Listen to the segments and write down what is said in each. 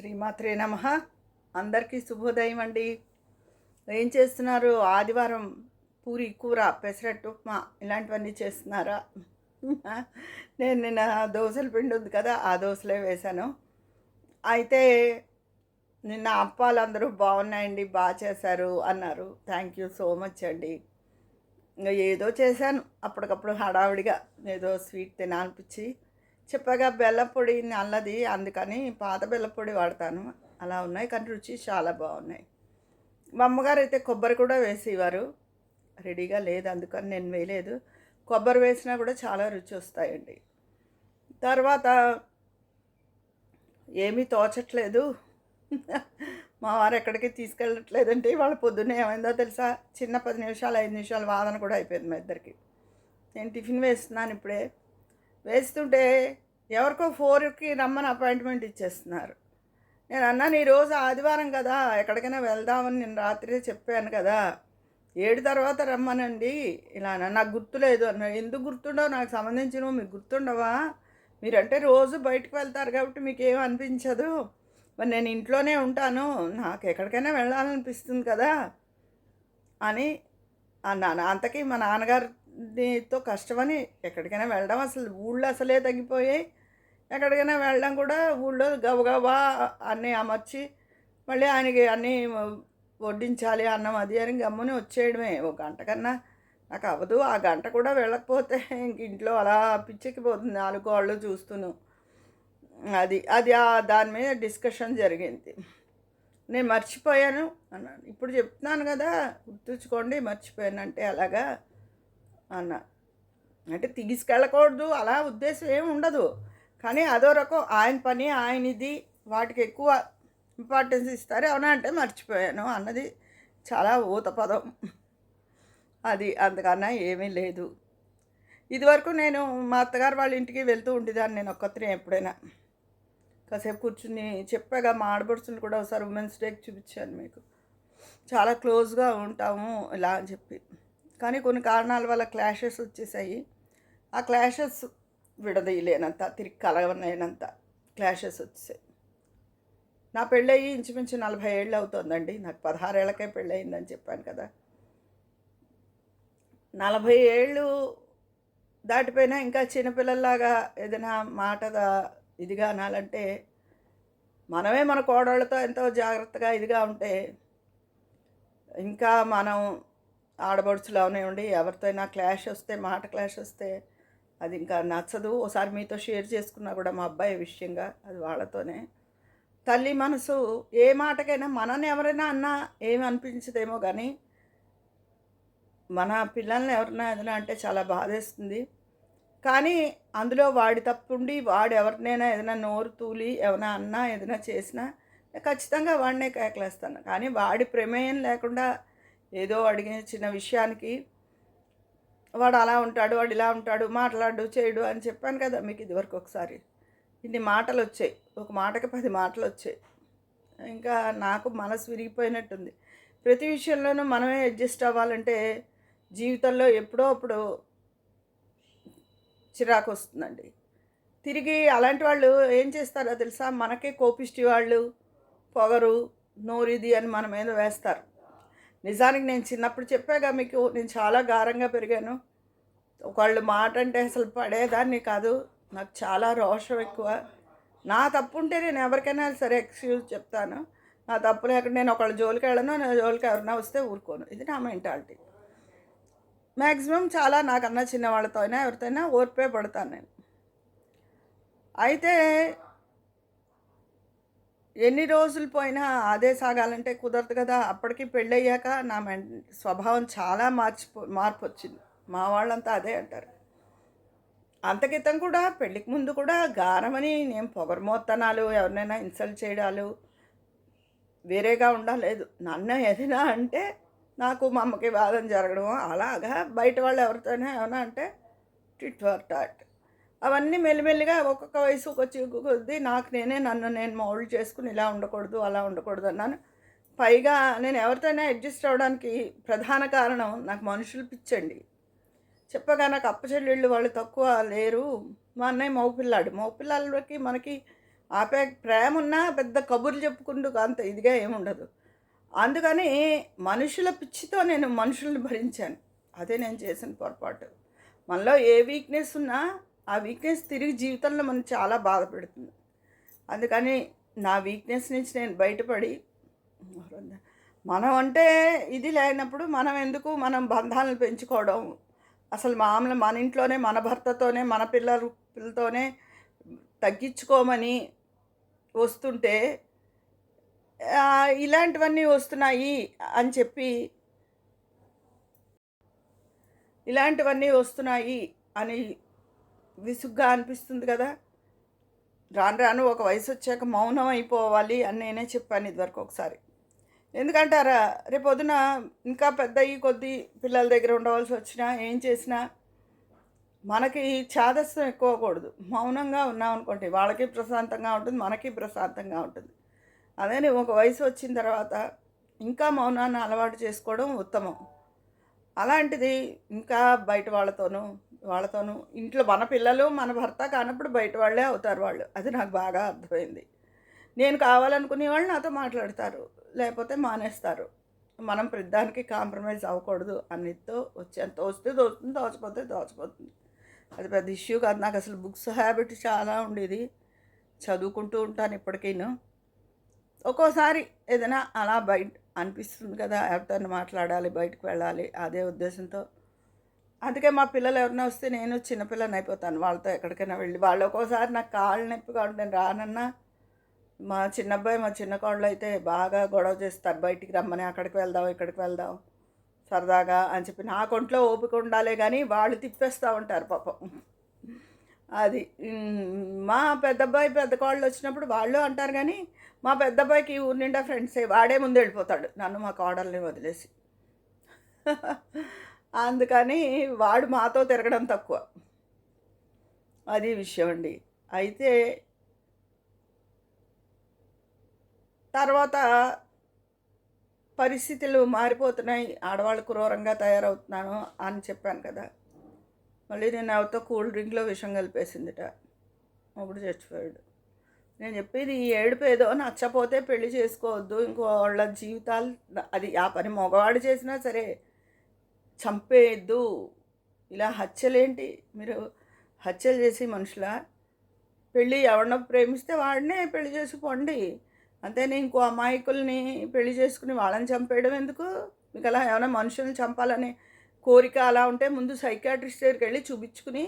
శ్రీమాత్రే నమ. అందరికీ శుభోదయం అండి. ఏం చేస్తున్నారు? ఆదివారం పూరి కూర పెసరట్టు ఉప్మా ఇలాంటివన్నీ చేస్తున్నారా? నేను నిన్న దోశల పిండి ఉంది కదా ఆ దోశలే వేశాను. అయితే నిన్న అప్పాలు అందరూ బాగున్నాయండి బాగా చేశారు అన్నారు. థ్యాంక్ యూ సో మచ్ అండి. ఇంకా ఏదో చేశాను అప్పటికప్పుడు హడావిడిగా ఏదో స్వీట్ తినాలనిపించి చెప్పగా బెల్లపొడి నల్లది అందుకని పాత బెల్లపొడి వాడతాను. అలా ఉన్నాయి కానీ రుచి చాలా బాగున్నాయి. మా అమ్మగారు అయితే కొబ్బరి కూడా వేసేవారు. రెడీగా లేదు అందుకని నేను వేయలేదు. కొబ్బరి వేసినా కూడా చాలా రుచి వస్తాయండి. తర్వాత ఏమీ తోచట్లేదు. మా వారు ఎక్కడికి తీసుకెళ్ళట్లేదంటే వాళ్ళ పొద్దున్నే ఏమైందో తెలుసా? చిన్న పది నిమిషాలు ఐదు నిమిషాలు వాదన కూడా అయిపోయింది మా ఇద్దరికి. నేను టిఫిన్ వేస్తున్నాను ఇప్పుడే. వేస్తుంటే ఎవరికో ఫోర్కి రమ్మని అపాయింట్మెంట్ ఇచ్చేస్తున్నారు. నేను అన్నాను ఈరోజు ఆదివారం కదా ఎక్కడికైనా వెళ్దామని నేను రాత్రి చెప్పాను కదా ఏడు తర్వాత రమ్మనండి. ఇలా నాకు గుర్తులేదు అన్నాడు ఎందుకు గుర్తుండవు? నాకు సంబంధించినవి మీకు గుర్తుండవా? మీరంటే రోజు బయటకు వెళ్తారు కాబట్టి మీకు ఏం అనిపించదు. మరి నేను ఇంట్లోనే ఉంటాను నాకు ఎక్కడికైనా వెళ్ళాలనిపిస్తుంది కదా అని అన్నాను. అంతకీ మా నాన్నగారు దీంతో కష్టమని ఎక్కడికైనా వెళ్ళడం అసలు ఊళ్ళో అసలే తగ్గిపోయాయి ఎక్కడికైనా వెళ్ళడం కూడా ఊళ్ళో గబగబా అన్నీ అమర్చి మళ్ళీ ఆయనకి అన్నీ వడ్డించాలి అన్నం అది అని గమ్ముని వచ్చేయడమే. ఒక గంట కన్నా నాకు అవ్వదు. ఆ గంట కూడా వెళ్ళకపోతే ఇంక ఇంట్లో అలా పిచ్చెక్కిపోతుంది. నాలుగు వాళ్ళు చూస్తున్నాను అది అది ఆ దాని మీద డిస్కషన్ జరిగింది. నేను మర్చిపోయాను అన్నాను. ఇప్పుడు చెప్తున్నాను కదా గుర్తుంచుకోండి మర్చిపోయాను అంటే అలాగా అన్న. అంటే తీసుకెళ్ళకూడదు అలా ఉద్దేశం ఏమి ఉండదు. కానీ అదో రకం ఆయన పని ఆయన ఇది వాటికి ఎక్కువ ఇంపార్టెన్స్ ఇస్తారు. అవునా అంటే మర్చిపోయాను. అన్నది చాలా ఊత పదం అది అంతకన్నా ఏమీ లేదు. ఇదివరకు నేను మా అత్తగారు వాళ్ళ ఇంటికి వెళ్తూ ఉండేదాన్ని నేను ఒక్కతినే ఎప్పుడైనా. కాసేపు కూర్చుని చెప్పాగా మా ఆడపడుచుని కూడా ఒకసారి ఉమెన్స్ డేకి చూపించాను మీకు. చాలా క్లోజ్గా ఉంటాము ఇలా అని చెప్పి. కానీ కొన్ని కారణాల వల్ల క్లాషెస్ వచ్చేసాయి. ఆ క్లాషెస్ విడదీయలేనంత తిరిగి కలవలేనంత క్లాషెస్ వచ్చేసాయి. నా పెళ్ళయి ఇంచుమించు నలభై ఏళ్ళు అవుతుందండి. నాకు పదహారేళ్ళకే పెళ్ళయిందని చెప్పాను కదా. నలభై ఏళ్ళు దాటిపోయినా ఇంకా చిన్నపిల్లల్లాగా ఏదైనా మాటగా ఇదిగా అనాలంటే మనమే మన కోడళ్ళతో ఎంతో జాగ్రత్తగా ఇదిగా ఉంటే ఇంకా మనం ఆడబడుచులు అవనివ్వండి ఎవరితోనైనా క్లాష్ వస్తే మాట క్లాష్ వస్తే అది ఇంకా నచ్చదు. ఒకసారి మీతో షేర్ చేసుకున్నా కూడా మా అబ్బాయి విషయంగా అది వాళ్ళతోనే. తల్లి మనసు ఏ మాటకైనా మనని ఎవరైనా అన్నా ఏమి అనిపించదేమో కానీ మన పిల్లల్ని ఎవరైనా ఏదైనా అంటే చాలా బాధేస్తుంది. కానీ అందులో వాడి తప్పుండి వాడు ఎవరినైనా ఏదైనా నోరు తూలి ఏమైనా అన్నా ఏదైనా చేసినా నేను ఖచ్చితంగా వాడినే కేకలేస్తాను. కానీ వాడి ప్రమేయం లేకుండా ఏదో అడిగిన చిన్న విషయానికి వాడు అలా ఉంటాడు వాడు ఇలా ఉంటాడు మాట్లాడు చేయడు అని చెప్పాను కదా మీకు ఇదివరకు ఒకసారి. ఇన్ని మాటలు వచ్చాయి. ఒక మాటకి పది మాటలు వచ్చాయి. ఇంకా నాకు మనసు విరిగిపోయినట్టుంది. ప్రతి విషయంలోనూ మనమే అడ్జస్ట్ అవ్వాలంటే జీవితంలో ఎప్పుడో అప్పుడు చిరాకు వస్తుందండి. తిరిగి అలాంటి వాళ్ళు ఏం చేస్తారో తెలుసా? మనకే కోపిష్టి వాళ్ళు పొగరు నోరిది అని మన మీద వేస్తారు. నిజానికి నేను చిన్నప్పుడు చెప్పాగా మీకు నేను చాలా గారంగా పెరిగాను. ఒకళ్ళు మాట అంటే అసలు పడేదాన్ని కాదు. నాకు చాలా రోషం ఎక్కువ. నా తప్పు ఉంటే నేను ఎవరికైనా సరే ఎక్స్క్యూజ్ చెప్తాను. నా తప్పు లేకుండా నేను ఒకళ్ళ జోలికి వెళ్ళను నా జోలికి ఎవరైనా వస్తే ఊరుకోను. ఇది నా మెంటాలిటీ. మ్యాక్సిమం చాలా నాకన్నా చిన్న వాళ్ళతో అయినా ఎవరితో అయినా ఓర్పే పడతాను నేను. అయితే ఎన్ని రోజులు పోయినా అదే సాగాలంటే కుదరదు కదా. అప్పటికి పెళ్ళయ్యాక నా మెం స్వభావం చాలా మార్చిపో మార్పు వచ్చింది మా వాళ్ళంతా అదే అంటారు. అంతకితం కూడా పెళ్ళికి ముందు కూడా గారమని నేను పొగరమోత్తనాలు ఎవరినైనా ఇన్సల్ట్ చేయడాలు వేరేగా ఉండలేదు. నన్ను ఏదైనా అంటే నాకు మా అమ్మకి వాదన జరగడం అలాగా బయట వాళ్ళు ఎవరితోనే ఏమైనా అంటే టిట్ ఫర్ టాట్. అవన్నీ మెల్లిమెల్లిగా ఒక్కొక్క వయసుకు వచ్చి కొద్దీ నాకు నేనే నన్ను నేను మౌల్డ్ చేసుకుని ఇలా ఉండకూడదు అలా ఉండకూడదు అన్నాను. పైగా నేను ఎవరితోనే అడ్జస్ట్ అవ్వడానికి ప్రధాన కారణం నాకు మనుషులు పిచ్చండి. చెప్పగా నాకు అప్పచెల్లెళ్ళు వాళ్ళు తక్కువ లేరు. మా అన్నయ్య మగపిల్లాడు. మగపిల్లలకి మనకి ఆపే ప్రేమ ఉన్నా పెద్ద కబుర్లు చెప్పుకుంటూ అంత ఇదిగా ఏముండదు. అందుకని మనుషుల పిచ్చితో నేను మనుషుల్ని భరించాను. అదే నేను చేసిన పొరపాటు. మనలో ఏ వీక్నెస్ ఉన్నా ఆ వీక్నెస్ తిరిగి జీవితంలో మనం చాలా బాధపడుతుంది అందుకని నా వీక్నెస్ నుంచి నేను బయటపడి మనం అంటే ఇది లేనప్పుడు మనం ఎందుకు మనం బంధాలను పెంచుకోవడం? అసలు మామూలు మన ఇంట్లోనే మన భర్తతోనే మన పిల్లలతోనే తగ్గించుకోమని వస్తుంటే ఇలాంటివన్నీ వస్తున్నాయి అని చెప్పి ఇలాంటివన్నీ వస్తున్నాయి అని విసుగ్గా అనిపిస్తుంది కదా. రాను రాను ఒక వయసు వచ్చాక మౌనం అయిపోవాలి అని నేనే చెప్పాను ఇదివరకు ఒకసారి. ఎందుకంటారా రేపు పొద్దున ఇంకా పెద్ద అయ్యి కొద్ది పిల్లల దగ్గర ఉండవలసి వచ్చినా ఏం చేసినా మనకి చాదస్తం ఎక్కువకూడదు మౌనంగా ఉన్నాం అనుకోండి వాళ్ళకి ప్రశాంతంగా ఉంటుంది మనకి ప్రశాంతంగా ఉంటుంది. అదే ఒక వయసు వచ్చిన తర్వాత ఇంకా మౌనాన్ని అలవాటు చేసుకోవడం ఉత్తమం. అలాంటిది ఇంకా బయట వాళ్ళతోనూ వాళ్ళతోనూ ఇంట్లో మన పిల్లలు మన భర్త కానప్పుడు బయట వాళ్ళే అవుతారు వాళ్ళు. అది నాకు బాగా అర్థమైంది. నేను కావాలనుకునే వాళ్ళు నాతో మాట్లాడతారు లేకపోతే మానేస్తారు. మనం ప్రతిదానికి కాంప్రమైజ్ అవ్వకూడదు అన్నిటితో వచ్చే తోస్తే దోస్తుంది దోచపోతే దోచపోతుంది అది పెద్ద ఇష్యూ కాదు. నాకు అసలు బుక్స్ హ్యాబిట్ చాలా ఉండేది. చదువుకుంటూ ఉంటాను ఇప్పటికైనా. ఒక్కోసారి ఏదైనా అలా బయట అనిపిస్తుంది కదా ఎవరితో మాట్లాడాలి బయటకు వెళ్ళాలి అదే ఉద్దేశంతో. అందుకే మా పిల్లలు ఎవరైనా వస్తే నేను చిన్నపిల్లని అయిపోతాను వాళ్ళతో ఎక్కడికైనా వెళ్ళి. వాళ్ళు ఒక్కోసారి నాకు కాళ్ళు నొప్పిగా ఉంటే నేను రానన్నా మా చిన్న అబ్బాయి మా చిన్న కోళ్ళు అయితే బాగా గొడవ చేస్తారు. బయటికి రమ్మని అక్కడికి వెళ్దాం ఇక్కడికి వెళ్దాం సరదాగా అని చెప్పి. నా కొంట్లో ఓపిక ఉండాలే కానీ వాళ్ళు తిప్పేస్తూ ఉంటారు పాపం. అది మా పెద్దబ్బాయి పెద్ద కోళ్ళు వచ్చినప్పుడు వాళ్ళు అంటారు కానీ మా పెద్దబ్బాయికి ఊరి నిండా ఫ్రెండ్సే వాడే ముందు వెళ్ళిపోతాడు. నన్ను మా కోడల్ని వదిలేసి. అందుకని వాడు మాతో తిరగడం తక్కువ. అది విషయం అండి. అయితే తర్వాత పరిస్థితులు మారిపోతున్నాయి. ఆడవాళ్ళు క్రూరంగా తయారవుతున్నాను అని చెప్పాను కదా. మళ్ళీ నేను ఎవరితో కూల్ డ్రింక్లో విషం కలిపేసిందిట. అప్పుడు చచ్చిపోయాడు. నేను చెప్పేది ఈ ఏడుపు ఏదో నచ్చపోతే పెళ్ళి చేసుకోవద్దు ఇంకో వాళ్ళ జీవితాలు అది ఆ పని మగవాడు చేసినా సరే చంపేయద్దు. ఇలా హత్యలేంటి? మీరు హత్యలు చేసి మనుషుల? పెళ్ళి ఎవరినో ప్రేమిస్తే వాడినే పెళ్ళి చేసుకోండి. అంతేనే ఇంకో అమాయకుల్ని పెళ్ళి చేసుకుని వాళ్ళని చంపేయడం ఎందుకు? మీకు అలా ఏమైనా మనుషుల్ని చంపాలని కోరిక అలా ఉంటే ముందు సైకాట్రిస్ట్ దగ్గరికి వెళ్ళి చూపించుకుని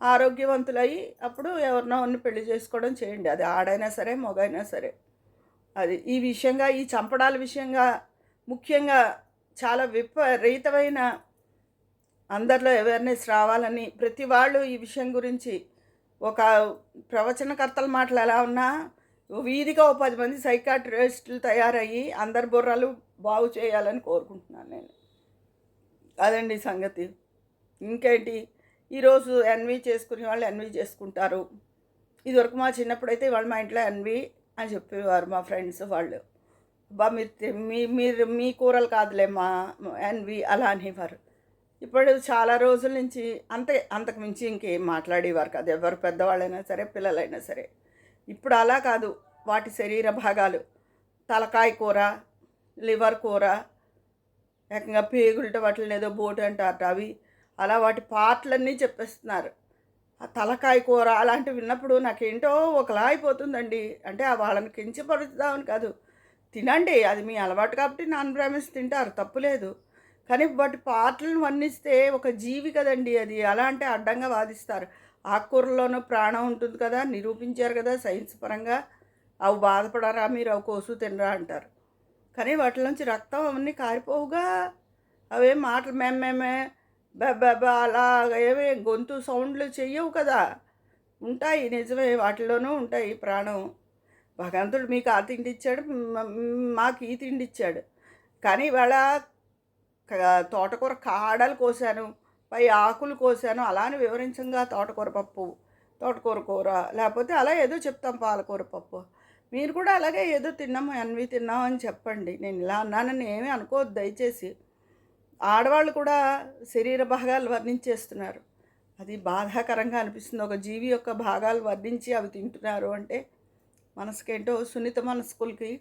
ఆరోగ్యవంతులయ్యి అప్పుడు ఎవరినో ఒకరిని పెళ్ళి చేసుకోవడం చేయండి. అది ఆడైనా సరే మగైనా సరే. అది ఈ విషయంగా ఈ చంపడాల విషయంగా ముఖ్యంగా చాలా విపరీతమైన అందరిలో అవేర్నెస్ రావాలని ప్రతి వాళ్ళు ఈ విషయం గురించి ఒక ప్రవచనకర్తల మాటలు ఎలా ఉన్నా వీధిగా ఓ పది మంది సైకాట్రిస్టులు తయారయ్యి అందరి బుర్రలు బాగు చేయాలని కోరుకుంటున్నాను నేను. అదండి సంగతి. ఇంకేంటి? ఈరోజు ఎన్వి చేసుకునే వాళ్ళు ఎన్వి చేసుకుంటారు. ఇదివరకు మా చిన్నప్పుడైతే వాళ్ళు మా ఇంట్లో ఎన్వి అని చెప్పేవారు మా ఫ్రెండ్స్ వాళ్ళు. బా మీరు మీ మీరు మీ కూరలు కాదులే మా ఎన్వి అలా అనేవారు. ఇప్పుడు చాలా రోజుల నుంచి అంతే అంతకు మించి ఇంకేం మాట్లాడేవారు కాదు. ఎవరు పెద్దవాళ్ళైనా సరే పిల్లలైనా సరే. ఇప్పుడు అలా కాదు. వాటి శరీర భాగాలు. తలకాయ కూర లివర్ కూర ఏకంగా పేగులట వాటిని ఏదో బోటు అంటారట అవి. అలా వాటి పార్ట్లన్నీ చెప్పేస్తున్నారు. ఆ తలకాయ కూర అలాంటివి విన్నప్పుడు నాకేంటో ఒకలా అయిపోతుందండి. అంటే ఆ వాళ్ళని కించపరుద్దామని కాదు. తినండి అది మీ అలవాటు కాబట్టి నాన్ బ్రాహ్మిన్స్ తింటారు తప్పులేదు కానీ వాటి పాటలను వర్ణిస్తే ఒక జీవి కదండి అది. అలా అంటే అడ్డంగా వాదిస్తారు. ఆకుకూరలోనూ ప్రాణం ఉంటుంది కదా నిరూపించారు కదా సైన్స్ పరంగా. అవి బాధపడరా మీరు? అవి కోసు తినరా అంటారు. కానీ వాటిలోంచి రక్తం అవన్నీ కారిపోవుగా. అవే మాటలు మేమేమే బెబ్బెబ్బ అలా ఏమి గొంతు సౌండ్లు చెయ్యవు కదా. ఉంటాయి నిజమే వాటిలోనూ ఉంటాయి ప్రాణం. భగవంతుడు మీకు ఆ తిండి ఇచ్చాడు మాకు ఈ తిండి ఇచ్చాడు. కానీ ఇవాళ తోటకూర కాడలు కోసాను పై ఆకులు కోసాను అలానే వివరించంగా తోటకూర పప్పు తోటకూర కూర లేకపోతే అలా ఏదో చెప్తాం పాలకూర పప్పు. మీరు కూడా అలాగే ఏదో తిన్నాము అన్వి తిన్నాం అని చెప్పండి. నేను ఇలా అన్నానని ఏమీ అనుకోవద్దు దయచేసి. ఆడవాళ్ళు కూడా శరీర భాగాలు వర్ణించేస్తున్నారు. అది బాధాకరంగా అనిపిస్తుంది. ఒక జీవి యొక్క భాగాలు వర్ణించి అవి తింటున్నారు అంటే మనసుకేంటో సున్నిత మనస్కులకి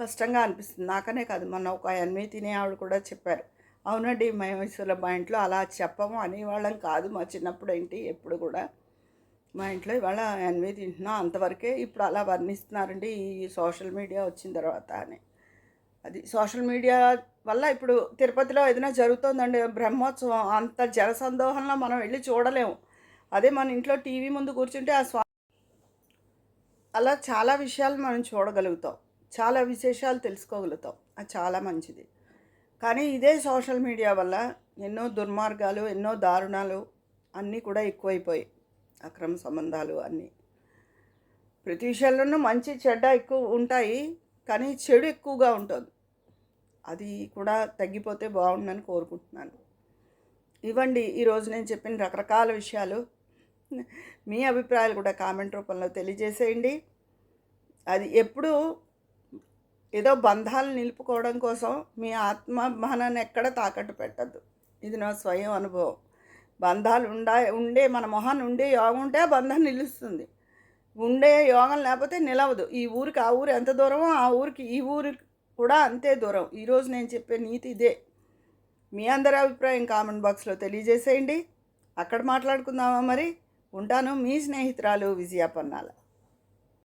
కష్టంగా అనిపిస్తుంది. నాకనే కాదు మొన్న ఒక ఎన్వి తినే ఆవిడ కూడా చెప్పారు. అవునండి మేము మా ఇంట్లో అలా చెప్పము అనేవాళ్ళం కాదు మా చిన్నప్పుడు ఏంటి ఎప్పుడు కూడా. మా ఇంట్లో ఇవాళ ఎనిమిది తింటున్నాం అంతవరకే ఇప్పుడు అలా వర్ణిస్తున్నారండి ఈ సోషల్ మీడియా వచ్చిన తర్వాత అని. అది సోషల్ మీడియా వల్ల ఇప్పుడు తిరుపతిలో ఏదైనా జరుగుతుందండి బ్రహ్మోత్సవం అంత జనసందోహంలో మనం వెళ్ళి చూడలేము. అదే మన ఇంట్లో టీవీ ముందు కూర్చుంటే ఆ స్వా అలా చాలా విషయాలు మనం చూడగలుగుతాం చాలా విశేషాలు తెలుసుకోగలుగుతాం. అది చాలా మంచిది. కానీ ఇదే సోషల్ మీడియా వల్ల ఎన్నో దుర్మార్గాలు ఎన్నో దారుణాలు అన్నీ కూడా ఎక్కువైపోయాయి. అక్రమ సంబంధాలు అన్నీ. ప్రతి విషయాల్లోనూ మంచి చెడ్డ ఎక్కువ ఉంటాయి కానీ చెడు ఎక్కువగా ఉంటుంది. అది కూడా తగ్గిపోతే బాగుండని కోరుకుంటున్నాను. ఇవ్వండి ఈరోజు నేను చెప్పిన రకరకాల విషయాలు. మీ అభిప్రాయాలు కూడా కామెంట్ రూపంలో తెలియజేసేయండి. అది ఎప్పుడు ఏదో బంధాలు నిలుపుకోవడం కోసం మీ ఆత్మాభిమానాన్ని ఎక్కడ తాకట్టు పెట్టద్దు. ఇది నా స్వయం అనుభవం. బంధాలు ఉండా ఉండే మన మొహాన్ని ఉండే యోగం ఉంటే ఆ బంధం నిలుస్తుంది. ఉండే యోగం లేకపోతే నిలవదు. ఈ ఊరికి ఆ ఊరు ఎంత దూరమో ఆ ఊరికి ఈ ఊరికి కూడా అంతే దూరం. ఈరోజు నేను చెప్పే నీతి ఇదే. మీ అందరి అభిప్రాయం కామెంట్ బాక్స్లో తెలియజేసేయండి. అక్కడ మాట్లాడుకుందామా మరి? ఉంటాను మీ స్నేహితురాలు విజయ పన్నాల.